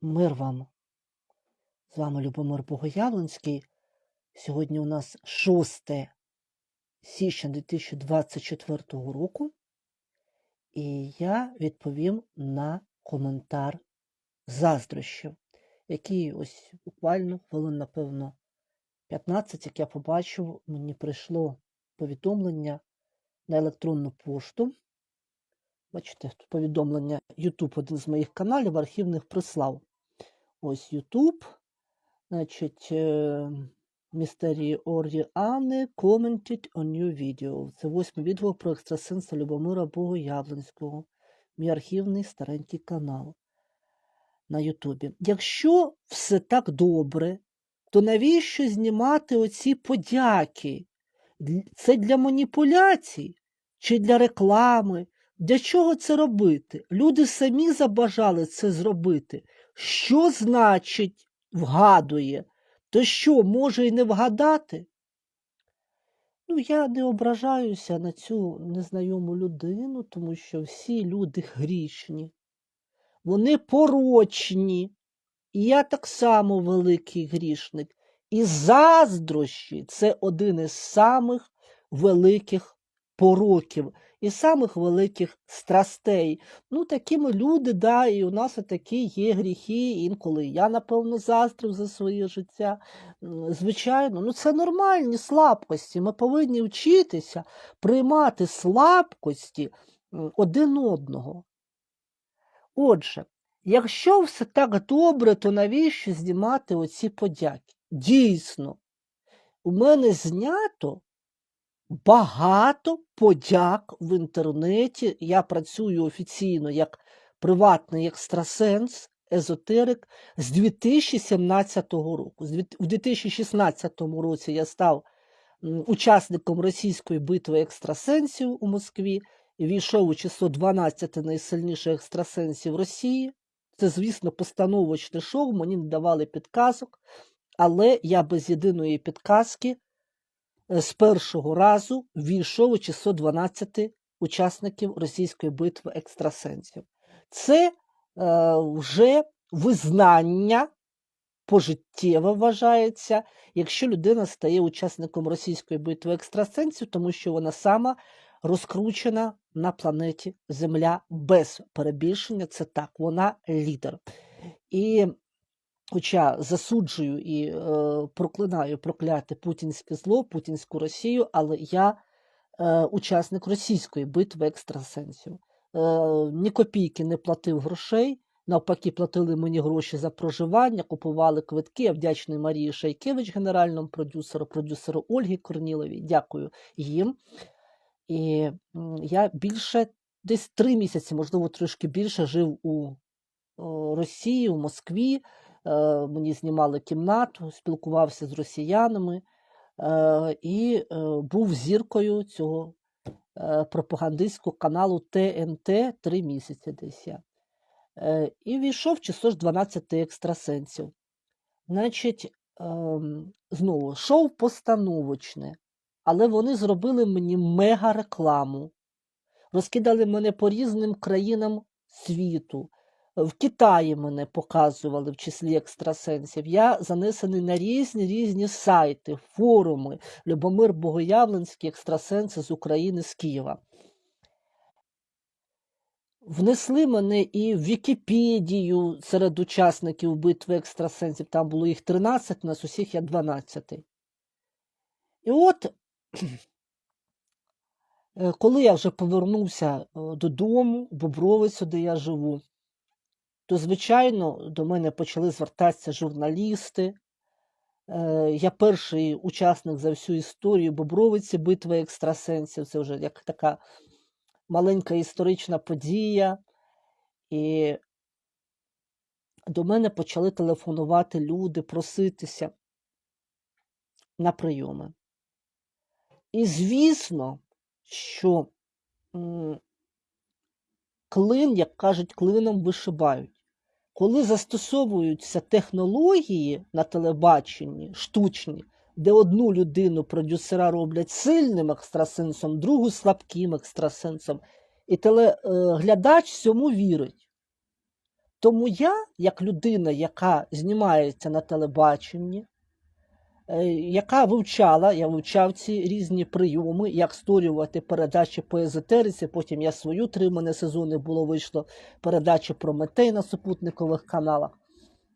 Мир вам! З вами Любомир Богоявленський. Сьогодні у нас 6 січня 2024 року, і я відповім на коментар заздрощів, який ось буквально хвилин, напевно, 15, як я побачив, мені прийшло повідомлення на електронну пошту. Бачите, тут повідомлення YouTube, один з моїх каналів, архівних прислав. Ось YouTube. Значить, е, містерії Оріани commented on new video. Це восьме відео про екстрасенса Любомира Богоявленського. Мій архівний старенький канал на Ютубі. Якщо все так добре, то навіщо знімати оці подяки? Це для маніпуляцій чи для реклами? Для чого це робити? Люди самі забажали це зробити. Що значить вгадує? То що, може і не вгадати? Ну, я не ображаюся на цю незнайому людину, тому що всі люди грішні, вони порочні. І я так само великий грішник. І заздрощі це один із самих великих пороків і самих великих страстей. Ну, такі ми люди, да, і у нас такі є гріхи, інколи я, напевно, заздрив за своє життя. Звичайно, ну це нормальні слабкості. Ми повинні вчитися приймати слабкості один одного. Отже, якщо все так добре, то навіщо знімати оці подяки? Дійсно, у мене знято багато подяк в інтернеті. Я працюю офіційно як приватний екстрасенс, езотерик з 2017 року. У 2016 році я став учасником російської битви екстрасенсів у Москві і війшов у число 12 найсильніших екстрасенсів Росії. Це, звісно, постановочне шоу, мені не давали підказок, але я без єдиної підказки з першого разу війшов у число 12 учасників російської битви екстрасенсів. Це е, вже визнання пожиттєве вважається, якщо людина стає учасником російської битви екстрасенсів, тому що вона сама розкручена на планеті Земля без перебільшення. Це так, вона лідер. І Хоча засуджую і е, проклинаю прокляте путінське зло, путінську Росію, але я е, учасник російської битви екстрасенсів. Е, ні копійки не платив грошей, навпаки, платили мені гроші за проживання, купували квитки. Я вдячний Марії Шайкевич, генеральному продюсеру, продюсеру Ольгі Корніловій. Дякую їм. І я більше десь три місяці, можливо, трошки більше жив у Росії, у Москві. Е, Мені знімали кімнату, спілкувався з росіянами е, і е, був зіркою цього пропагандистського каналу ТНТ три місяці десь я. І війшов число ж 12 екстрасенсів. Значить, ем, знову шоу постановочне, але вони зробили мені мега рекламу. Розкидали мене по різним країнам світу. В Китаї мене показували в числі екстрасенсів. Я занесений на різні різні сайти, форуми. Любомир Богоявленський, екстрасенси з України, з Києва. Внесли мене і в Вікіпедію серед учасників битви екстрасенсів. Там було їх 13, нас усіх я 12. І от, е, коли я вже повернувся е, додому, в Бобровицю, де я живу, то, звичайно, до мене почали звертатися журналісти. Е, Я перший учасник за всю історію Бобровиці, битви екстрасенсів. Це вже як така маленька історична подія. І до мене почали телефонувати люди, проситися на прийоми. І звісно, що клин, як кажуть, клином вишибають. Коли застосовуються технології на телебаченні, штучні, де одну людину продюсера роблять сильним екстрасенсом, другу слабким екстрасенсом, і телеглядач цьому вірить. Тому я, як людина, яка знімається на телебаченні, яка вивчала, я вивчав ці різні прийоми, як створювати передачі по езотериці. Потім я свою три мене сезони було вийшло передачі про метей на супутникових каналах.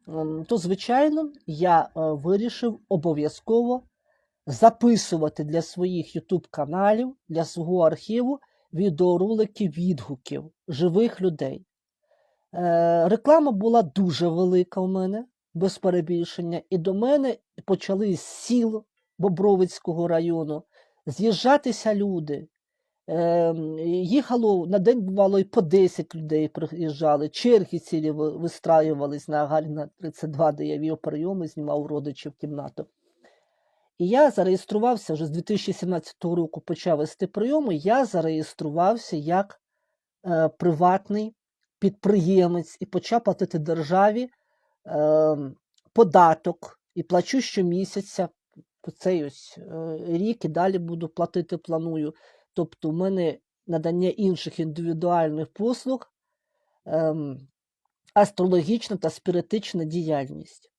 Ем, То, звичайно, я е, вирішив обов'язково записувати для своїх YouTube каналів, для свого архіву відеоролики відгуків живих людей. Е, реклама була дуже велика в мене, без перебільшення, і до мене почали з сіл Бобровицького району з'їжджатися люди. Е, їхало на день бувало і по 10 людей приїжджали, черги цілі вистраювались на Галіна 32, де я вів прийоми, знімав родичів кімнату. І я зареєструвався вже з 2017 року почав вести прийоми. Я зареєструвався як е, приватний підприємець і почав платити державі е, податок і плачу щомісяця цей ось е, рік і далі буду платити, планую. Тобто, у мене надання інших індивідуальних послуг, ем, астрологічна та спіритична діяльність.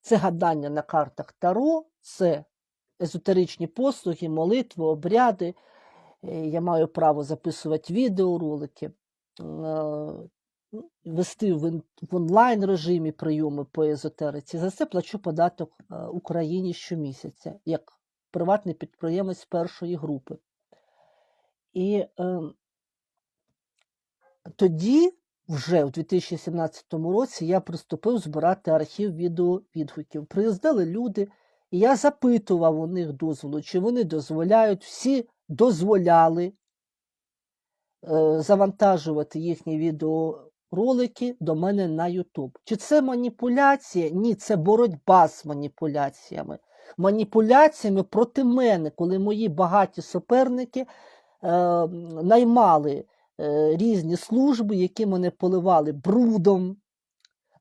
Це гадання на картах Таро, це езотеричні послуги, молитви, обряди. Е, Я маю право записувати відеоролики, е, вести в онлайн режимі прийоми по езотериці. За це плачу податок е, Україні щомісяця, як приватний підприємець першої групи. І е, тоді, вже у 2017 році, я приступив збирати архів відеовідгуків. Приїздили люди, і я запитував у них дозволу, чи вони дозволяють, всі дозволяли е, завантажувати їхні відеоролики до мене на YouTube. Чи це маніпуляція? Ні, це боротьба з маніпуляціями. Маніпуляціями проти мене, коли мої багаті суперники е, наймали е, різні служби, які мене поливали брудом,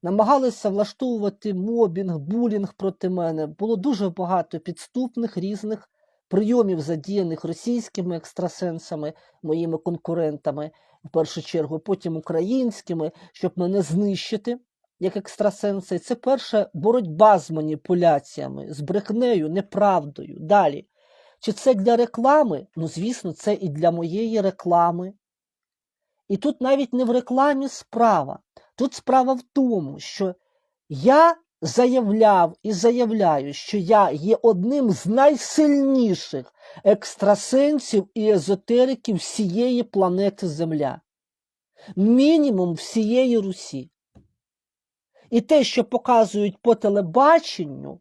намагалися влаштовувати мобінг, булінг проти мене. Було дуже багато підступних різних прийомів, задіяних російськими екстрасенсами, моїми конкурентами, в першу чергу, потім українськими, щоб мене знищити як екстрасенса. І це перша боротьба з маніпуляціями, з брехнею, неправдою. Далі. Чи це для реклами? Ну, звісно, це і для моєї реклами. І тут навіть не в рекламі справа. Тут справа в тому, що я заявляв і заявляю, що я є одним з найсильніших екстрасенсів і езотериків всієї планети Земля. Мінімум всієї Русі. І те, що показують по телебаченню,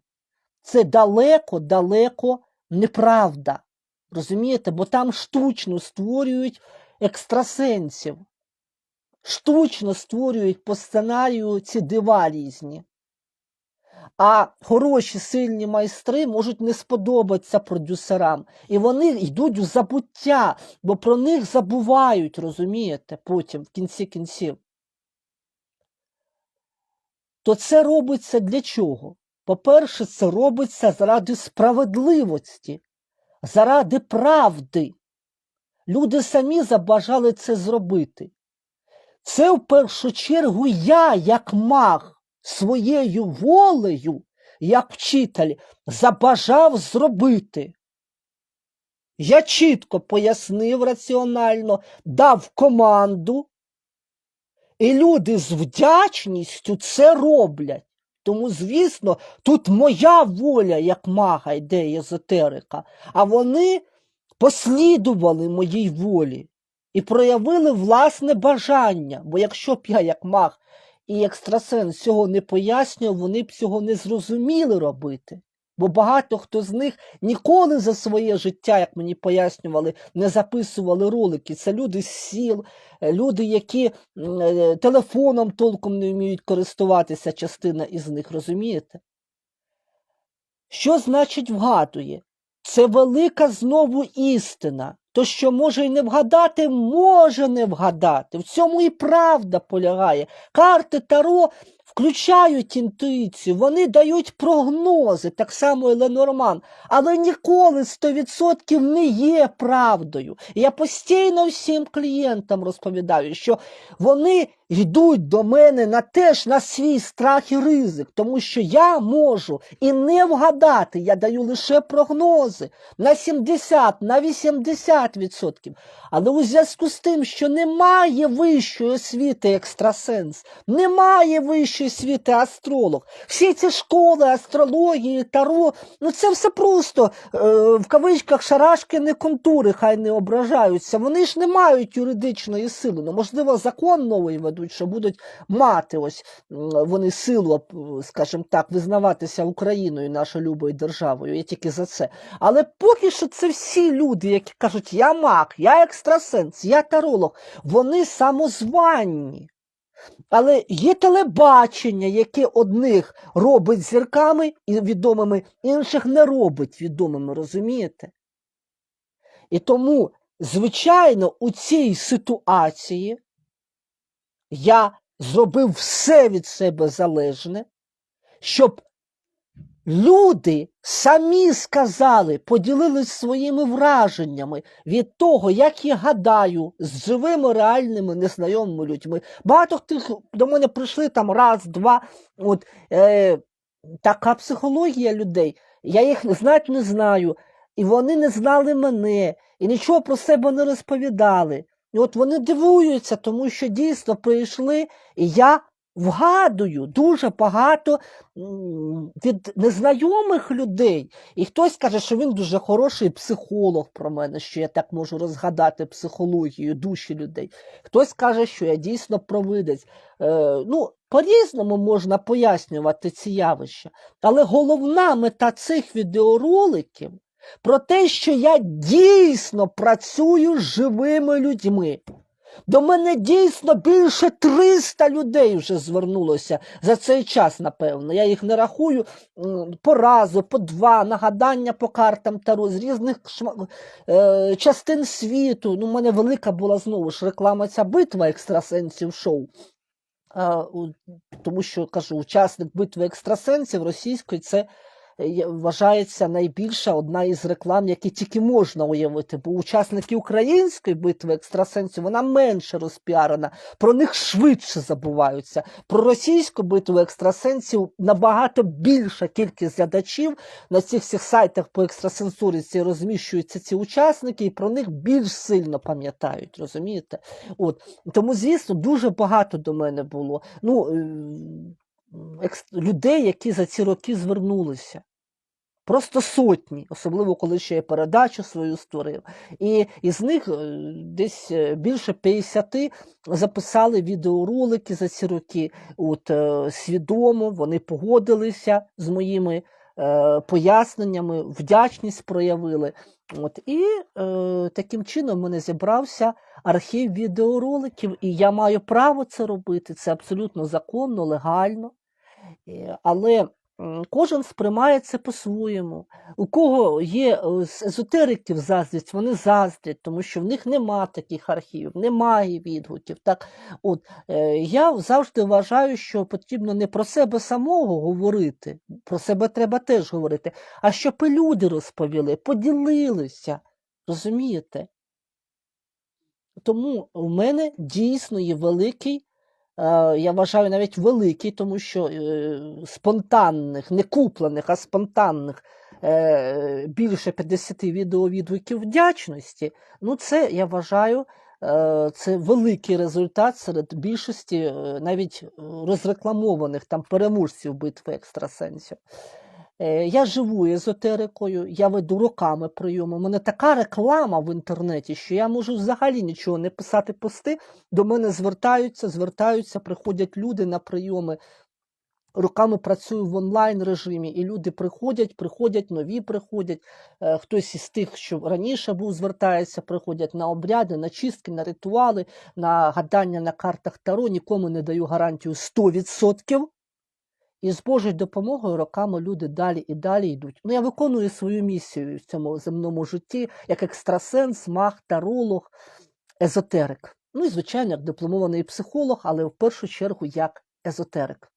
це далеко-далеко неправда. Розумієте? Бо там штучно створюють екстрасенсів. Штучно створюють по сценарію ці дива різні. А хороші сильні майстри можуть не сподобатися продюсерам. І вони йдуть в забуття, бо про них забувають, розумієте, потім, в кінці кінців. То це робиться для чого? По-перше, це робиться заради справедливості, заради правди. Люди самі забажали це зробити. Це в першу чергу я, як маг, своєю волею, як вчитель, забажав зробити. Я чітко пояснив раціонально, дав команду, і люди з вдячністю це роблять. Тому, звісно, тут моя воля, як мага, йде езотерика, а вони послідували моїй волі і проявили власне бажання. Бо якщо б я, як маг і екстрасенс, цього не пояснював, вони б цього не зрозуміли робити. Бо багато хто з них ніколи за своє життя, як мені пояснювали, не записували ролики. Це люди з сіл, е, люди, які е, телефоном толком не вміють користуватися, частина із них, розумієте? Що значить вгадує? Це велика знову істина. То, що може й не вгадати, може не вгадати. В цьому і правда полягає. Карти Таро включають інтуїцію, вони дають прогнози, так само і Ленорман, але ніколи 100% не є правдою. Я постійно всім клієнтам розповідаю, що вони йдуть до мене на теж на свій страх і ризик, тому що я можу і не вгадати, я даю лише прогнози на 70, на 80%. Але у зв'язку з тим, що немає вищої освіти екстрасенс, немає вищої освіти астролог, всі ці школи астрології, таро, ну це все просто е, в кавичках шарашкини контури, хай не ображаються. Вони ж не мають юридичної сили. Ну, можливо, закон новий ведуть, що будуть мати ось вони силу, скажімо так, визнаватися Україною, нашою любою державою. Я тільки за це. Але поки що це всі люди, які кажуть, я маг, я екстрасенс, я таролог, вони самозванні. Але є телебачення, яке одних робить зірками і відомими, інших не робить відомими, розумієте? І тому, звичайно, у цій ситуації я зробив все від себе залежне, щоб люди самі сказали, поділились своїми враженнями від того, як я гадаю, з живими реальними незнайомими людьми. Багато хто до мене прийшли там раз, два. От, е, така психологія людей. Я їх знати не знаю. І вони не знали мене, і нічого про себе не розповідали. І от вони дивуються, тому що дійсно прийшли, і я вгадую дуже багато від незнайомих людей. І хтось каже, що він дуже хороший психолог про мене, що я так можу розгадати психологію душі людей. Хтось каже, що я дійсно провидець. Е, ну, по-різному можна пояснювати ці явища. Але головна мета цих відеороликів про те, що я дійсно працюю з живими людьми. До мене дійсно більше 300 людей вже звернулося за цей час, напевно. Я їх не рахую по разу, по два, нагадання по картам Таро з різних шма- е, частин світу. Ну, у мене велика була знову ж реклама ця битва екстрасенсів шоу. У- тому що кажу, учасник битви екстрасенсів російської це е, вважається найбільша одна із реклам, які тільки можна уявити. Бо учасники української битви екстрасенсів вона менше розпіарена, про них швидше забуваються. Про російську битву екстрасенсів набагато більша кількість глядачів на цих всіх сайтах по екстрасенсоріці розміщуються ці учасники, і про них більш сильно пам'ятають, розумієте? От тому, звісно, дуже багато до мене було. Ну, е, людей, які за ці роки звернулися. Просто сотні, особливо коли ще я передачу свою створив. І із них е, десь е, більше 50 записали відеоролики за ці роки. От е, свідомо вони погодилися з моїми е, поясненнями, вдячність проявили. От, і е, таким чином в мене зібрався архів відеороликів, і я маю право це робити. Це абсолютно законно, легально. Е, Але кожен сприймає це по-своєму. У кого є е, з езотериків заздрість, вони заздрять, тому що в них нема таких архівів, немає відгуків. Так, от, е, я завжди вважаю, що потрібно не про себе самого говорити, про себе треба теж говорити, а щоб і люди розповіли, поділилися. Розумієте? Тому у мене дійсно є великий я вважаю навіть великий, тому що е, спонтанних, не куплених, а спонтанних е, більше 50 відеовідгуків вдячності. Ну, це я вважаю, е, це великий результат серед більшості е, навіть е, розрекламованих там переможців битви екстрасенсів. Е, Я живу езотерикою, я веду роками прийоми. У мене така реклама в інтернеті, що я можу взагалі нічого не писати пости. До мене звертаються, звертаються, приходять люди на прийоми. Роками працюю в онлайн режимі, і люди приходять, приходять, нові приходять. Е, Хтось із тих, що раніше був, звертається, приходять на обряди, на чистки, на ритуали, на гадання на картах Таро. Нікому не даю гарантію 100%. І з Божою допомогою роками люди далі і далі йдуть. Ну, я виконую свою місію в цьому земному житті як екстрасенс, маг, таролог, езотерик. Ну і, звичайно, як дипломований психолог, але в першу чергу як езотерик.